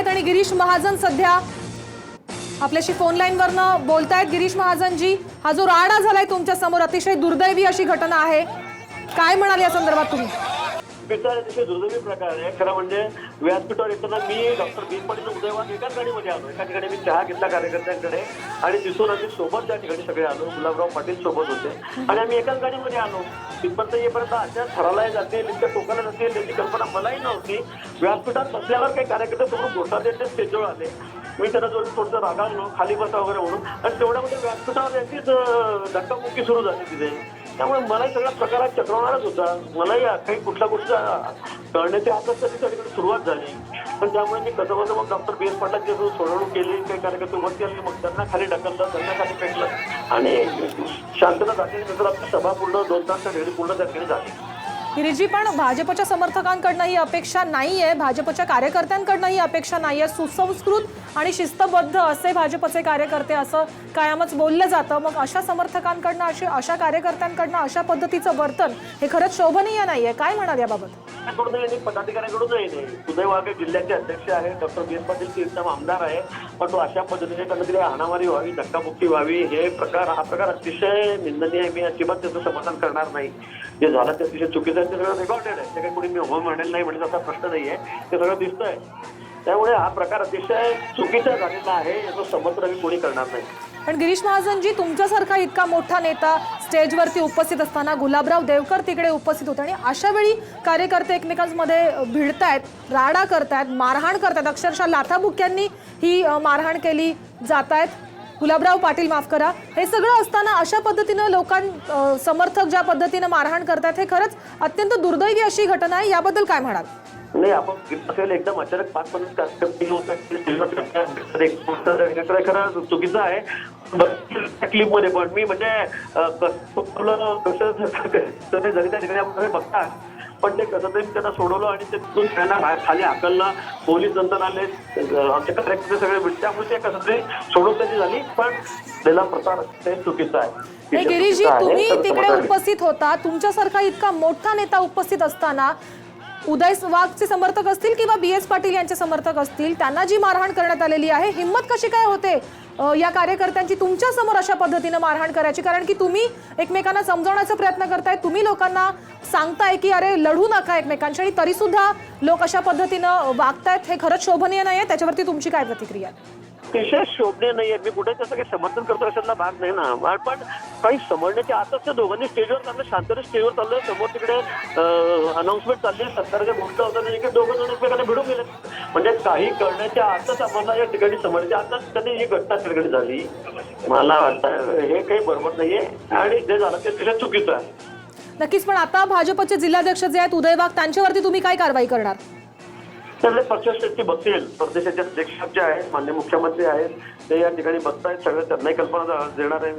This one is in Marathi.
आहेत आणि गिरीश महाजन सध्या आपल्याशी फोन लाईनवरनं बोलतायत. गिरीश महाजनजी हा जो राडा झालाय तुमच्यासमोर अतिशय दुर्दैवी अशी घटना आहे. काय म्हणाल या संदर्भात तुम्ही? पिता अतिशय दुर्दैवी प्रकार आहे. खरं म्हणजे व्यासपीठावर येताना मी डॉक्टर भीम पाटील उदयवान एकाच गाडीमध्ये आलो. एका ठिकाणी मी चहा घेतला कार्यकर्त्यांकडे आणि दिसून आम्ही सोबत त्या ठिकाणी सगळे आलो. गुलाबराव पाटील सोबत होते. आणि आम्ही एकाच गाडीमध्ये आलो. तिथपर्यंत येईपर्यंत अशा थराला जातील इतक्या टोकाला जातील त्याची कल्पना मलाही नव्हती. व्यासपीठात बसल्यावर काही कार्यकर्ते समोर घोषणा देते स्टेजवर आले. मी त्यांना जो थोडंसं रागावलो खाली बसा वगैरे म्हणून. आणि तेवढ्यामध्ये व्यासपीठावर यांचीच धक्काबुक्की सुरू झाली तिथे. त्यामुळे मलाही सगळ्या प्रकारात चक्रवणारच होता. मलाही काही कुठल्या कळण्याच्या हातात आकर्षणाची सगळीकडे सुरुवात झाली. पण त्यामुळे मी कसं कसं मग डॉक्टर बी एस पाटलांची सोडवणूक केली काही कार्यकर्ते उभं केले मग त्यांना खाली ढकललं त्यांना खाली फेकलं आणि शांतता झाल्यानंतर आपली सभा पूर्ण दोन तासच्या वेळी पूर्ण त्या ठिकाणी झाली. रिजी पण भाजपच्या समर्थकांकडनं ही अपेक्षा नाहीये. भाजपच्या कार्यकर्त्यांकडनं ही अपेक्षा नाही आहे सुसंस्कृत आणि शिस्तबद्ध असे भाजपचे कार्यकर्ते असं कायमच बोललं जातं. मग अशा समर्थकांकडनं अशी अशा कार्यकर्त्यांकडनं अशा पद्धतीचं वर्तन हे खरंच शोभनीय नाहीये. काय म्हणाल याबाबत? पदाधिकाऱ्यांकडून आणि नाही उदय वाघे जिल्ह्याचे अध्यक्ष आहे डॉक्टर बी. एस. पाटील तीर्थम आमदार आहे. पण तो अशा पद्धतीने कधीतरी हाणामारी व्हावी धक्काबुक्की व्हावी हे प्रकार हा प्रकार अतिशय निंदनीय आहे. मी अजिबात त्याचं समर्थन करणार नाही. जे झालं ते अतिशय चुकीचं ते सगळं रेकॉर्डेड आहे. ते काही कुणी मी हो म्हणेल नाही म्हणजे असा प्रश्न नाहीये. ते सगळं दिसतंय. त्यामुळे हा प्रकार अतिशय चुकीचा झालेला आहे याचं समर्थन आम्ही कोणी करणार नाही. पण गिरीश महाजनजी तुमच्यासारखा इतका मोठा नेता स्टेजवरती उपस्थित असताना गुलाबराव देवकर तिकडे उपस्थित होते आणि अशा वेळी कार्यकर्ते एकमेकांमध्ये भिडतायत राडा करतायत मारहाण करतायत. अक्षरशः लाथाबुक्यांनी ही मारहाण केली जात आहेत गुलाबराव पाटील माफ करा हे सगळं असताना अशा पद्धतीनं लोकां समर्थक ज्या पद्धतीनं मारहाण करतायत हे खरंच अत्यंत दुर्दैवी अशी घटना आहे याबद्दल काय म्हणाल नाही आपण असेल एकदम अचानक पाच पन्नास कार्यक्रम खरं चुकीचं आहे क्लिपमध्ये पण मी म्हणजे कसं जरी त्या ठिकाणी आपण बघता पण ते कसं तरी त्यांना सोडवलं आणि ते तिथून त्यांना खाली हाकललं. पोलीस नंतर आले आमचे कार्यकर्ते सगळे त्यामुळे ते कसं तरी सोडवून त्याची झाली पण त्याला प्रकार ते चुकीचं आहे. आहे, तुम्ही तिकडे. उपस्थित होता. तुमच्यासारखा इतका मोठा नेता उपस्थित असताना उदय वाघचे समर्थक असतील किंवा बी एस पाटील यांचे समर्थक असतील त्यांना जी मारहाण करण्यात आलेली आहे हिंमत कशी काय होते? या कार्यकर्त्यांची तुमच्यासमोर अशा पद्धतीनं मारहाण करायची? कारण की तुम्ही एकमेकांना समजवण्याचा प्रयत्न करताय. तुम्ही लोकांना सांगताय की अरे लढू नका एकमेकांशी. आणि तरी सुद्धा लोक अशा पद्धतीनं वागतायत. हे खरंच शोभनीय नाहीये. त्याच्यावरती तुमची काय प्रतिक्रिया आहे? विशेष नाहीये. मी कुठे त्याचं काही समर्थन करतो अशातला भाग नाही ना. पण काही समजण्याच्या आताच त्या दोघांनी स्टेजवर चाललं शांततेने स्टेजवर चाललं. समोर तिकडे अनाऊन्समेंट चालली. सरकारच्या गोष्ट होतात इकडे दोघं जण एकमेकांना भिडून गेले म्हणजे काही करण्याच्या आताच आम्हाला या ठिकाणी समजण्याच्या आताच कधी ही घटना ठिकाणी झाली. मला वाटतं हे काही बरोबर नाहीये. आणि जे झालं ते अतिशय चुकीचं आहे. नक्कीच पण आता भाजपचे जिल्हाध्यक्ष जे आहेत उदय वाघ त्यांच्यावरती तुम्ही काय कारवाई करणार? त्यामुळे पक्षश्रेष्ठी बघतील. प्रदेशाचे अध्यक्ष जे आहेत मान्य मुख्यमंत्री आहेत ते या ठिकाणी बघतायत. सगळं त्यांनाही कल्पना देणार आहे.